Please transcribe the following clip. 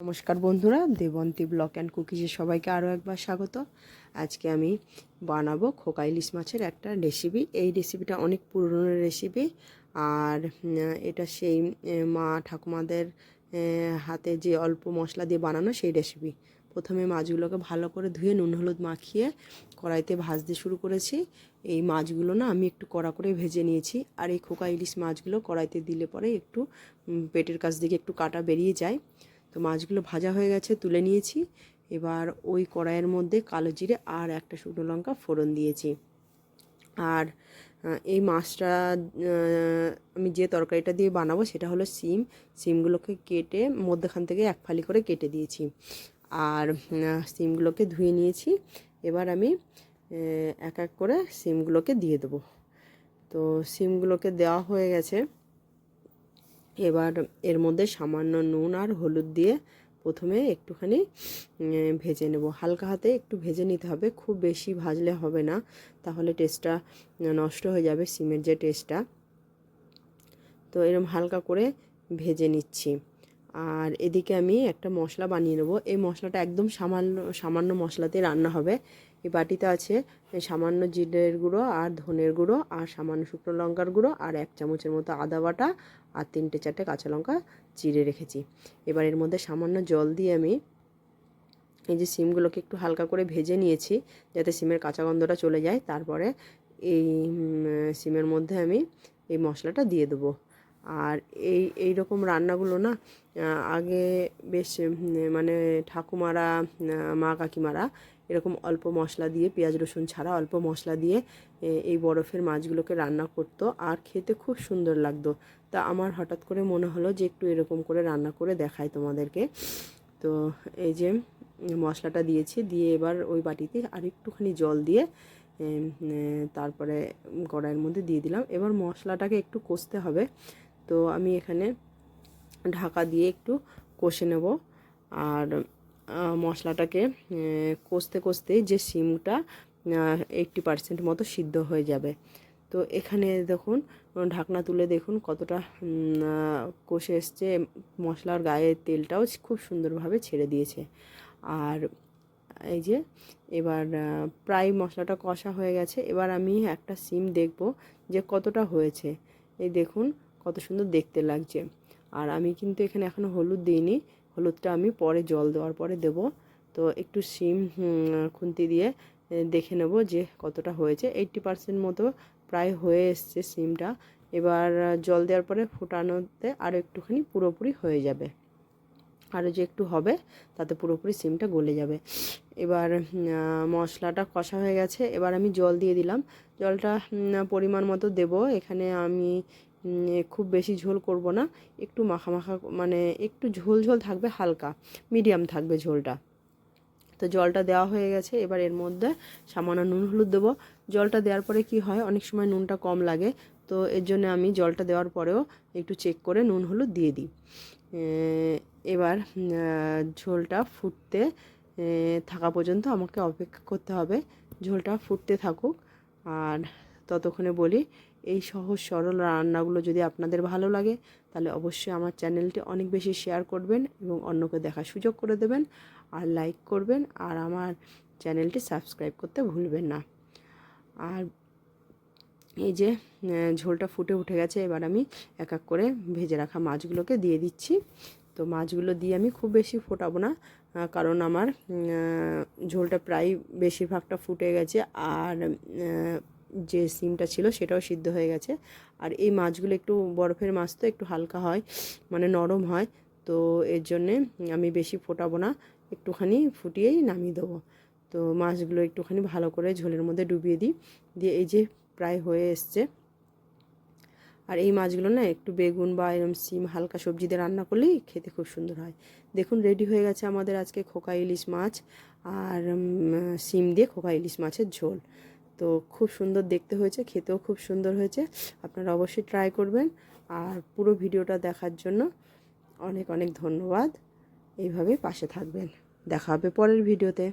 নমস্কার বন্ধুরা, Debanti block and কুকিজে সবাইকে আরও একবার স্বাগত। আজকে আমি বানাবো খোকা ইলিশ মাছের একটা রেসিপি এই রেসিপিটা অনেক পুরনো রেসিপি আর এটা সেই মা ঠাকুমাদের হাতে যে অল্প মশলা দিয়ে বানানো সেই রেসিপি প্রথমে মাছগুলোকে ভালো করে ধুয়ে নুন, হলুদ মাখিয়ে কড়াইতে ভাজতে শুরু করেছি। এই মাছগুলো না আমি একটু কড়া করে ভেজে নিয়েছি আর এই খোকা ইলিশ মাছগুলো কড়াইতে দিলে পরে একটু পেটের কাছ দিকে একটু কাটা বেরিয়ে যায়। তো মাছগুলো ভাজা হয়ে গেছে, তুলে নিয়েছি। এবার ওই কড়াইয়ের মধ্যে কালো জিরে আর একটা শুকনো লঙ্কা ফোড়ন দিয়েছি। আর এই মাছটা আমি যে তরকারিটা দিয়ে বানাবো সেটা হলো সিম। সিমগুলোকে কেটে মধ্যখান থেকে এক ফালি করে কেটে দিয়েছি। আর সিমগুলোকে ধুয়ে নিয়েছি। এবার আমি এক এক করে সিমগুলোকে দিয়ে দেবো। তো সিমগুলোকে দেওয়া হয়ে গেছে। এবার এর মধ্যে সামান্য নুন আর হলুদ দিয়ে প্রথমে একটুখানি ভেজে নেব। হালকা হাতে একটু ভেজে নিতে হবে, খুব বেশি ভাজলে হবে না। তাহলে টেস্টটা নষ্ট হয়ে যাবে সিমের যে টেস্টটা। তো এরকম হালকা করে ভেজে নিচ্ছি। আর এদিকে আমি একটা মশলা বানিয়ে নেব। এই মশলাটা একদম সামান্য সামান্য মশলাতে রান্না হবে। এই বাটিতে আছে সামান্য জিরের গুঁড়ো আর ধনের গুঁড়ো আর সামান্য শুকনো লঙ্কার গুঁড়ো আর এক চামচের মতো আদা বাটা আর তিনটে চারটে কাঁচা লঙ্কা চিড়ে রেখেছি। এবার এর মধ্যে সামান্য জল দিয়ে আমি এই যে সিমগুলোকে একটু হালকা করে ভেজে নিয়েছি যাতে সিমের কাঁচা গন্ধটা চলে যায়। তারপরে এই সিমের মধ্যে আমি এই মশলাটা দিয়ে দেবো। আর এই এই রকম রান্নাগুলো না আগে বেশ মানে ঠাকুমারা মা কাকিমারা এরকম অল্প মশলা দিয়ে, পেঁয়াজ, রসুন ছাড়া অল্প মশলা দিয়ে এই বরফের মাছগুলোকে রান্না করতো আর খেতে খুব সুন্দর লাগতো। তা আমার হঠাৎ করে মনে হলো যে একটু এরকম করে রান্না করে দেখাই তোমাদেরকে। তো এই যে, মশলাটা দিয়েছি, দিয়ে এবার ওই বাটিতে আর একটুখানি জল দিয়ে তারপরে কড়াইয়ের মধ্যে দিয়ে দিলাম। এবার মশলাটাকে একটু কষতে হবে। তো আমি এখানে ঢাকা দিয়ে একটু কষে নেব। আর মশলাটাকে কষতে কষতে যে সিমটা এইটটি পার্সেন্ট মতো সিদ্ধ হয়ে যাবে। তো এখানে দেখুন, ঢাকনা তুলে দেখুন কতটা কষে এসছে। মশলার গায়ে তেলটাও খুব সুন্দরভাবে ছেড়ে দিয়েছে। আর এই যে, এবার প্রায় মশলাটা কষা হয়ে গেছে। এবার আমি একটা সিম দেখব যে কতটা হয়েছে। এই দেখুন কত সুন্দর দেখতে লাগছে। আর আমি কিন্তু এখানে এখনও হলুদ দিইনি। হলুদটা আমি পরে জল দেওয়ার পরে দেব। তো একটু সিম খুন্তি দিয়ে দেখে নেব যে কতটা হয়েছে। এইটটি পার্সেন্ট মতো প্রায় হয়ে এসছে সিমটা এবার জল দেওয়ার পরে ফুটানোতে আরও একটুখানি পুরোপুরি হয়ে যাবে। আরও যে একটু হবে, তাতে পুরোপুরি সিমটা গলে যাবে। এবার মশলাটা কষা হয়ে গেছে। এবার আমি জল দিয়ে দিলাম। জলটা পরিমাণ মতো দেব। এখানে আমি খুব বেশি ঝোল করব না। একটু মাখা মাখা মানে একটু ঝোল ঝোল থাকবে, হালকা, মিডিয়াম থাকবে ঝোলটা। তো জলটা দেওয়া হয়ে গেছে। এবার এর মধ্যে সামান্য নুন হলুদ দেবো। জলটা দেওয়ার পরে কি হয়? অনেক সময় নুনটা কম লাগে। তো এর জন্য আমি জলটা দেওয়ার পরেও একটু চেক করে নুন হলুদ দিয়ে দিই। এবার ঝোলটা ফুটতে থাকা পর্যন্ত আমাকে অপেক্ষা করতে হবে। ঝোলটা ফুটতে থাকুক। আর ততক্ষণে বলি, এই সহজ সরল রান্নাগুলো যদি আপনাদের ভালো লাগে, তাহলে অবশ্যই আমার চ্যানেলটি অনেক বেশি শেয়ার করবেন এবং অন্যকে দেখার সুযোগ করে দেবেন। আর লাইক করবেন। আর আমার চ্যানেলটি সাবস্ক্রাইব করতে ভুলবেন না। আর এই যে ঝোলটা ফুটে উঠে গেছে, এবার আমি এক এক করে ভেজে রাখা মাছগুলোকে দিয়ে দিচ্ছি। তো মাছগুলো দিয়ে আমি খুব বেশি ফোটাবো না কারণ আমার ঝোলটা প্রায় বেশিরভাগটা ফুটে গেছে আর যে সিমটা ছিল সেটাও সিদ্ধ হয়ে গেছে। আর এই মাছগুলো একটু বরফের মাছ তো একটু হালকা হয় মানে নরম হয়, তো এর জন্যে আমি বেশি ফোটাবো না, একটুখানি ফুটিয়েই নামিয়ে দেবো। তো মাছগুলো একটুখানি ভালো করে ঝোলের মধ্যে ডুবিয়ে দিই, দিয়ে এই যে প্রায় হয়ে এসছে। আর এই মাছগুলো না একটু বেগুন বা এরম সিম, হালকা সবজি দিয়ে রান্না করলেই খেতে খুব সুন্দর হয়। দেখুন, রেডি হয়ে গেছে আমাদের আজকে খোকা ইলিশ মাছ আর সিম দিয়ে খোকা ইলিশ মাছের ঝোল। তো খুব সুন্দর দেখতে হয়েছে, খেতেও খুব সুন্দর হয়েছে। আপনারা অবশ্যই ট্রাই করবেন আর পুরো ভিডিওটা দেখার জন্য অনেক অনেক ধন্যবাদ। এইভাবে পাশে থাকবেন। দেখা হবে পরের ভিডিওতে।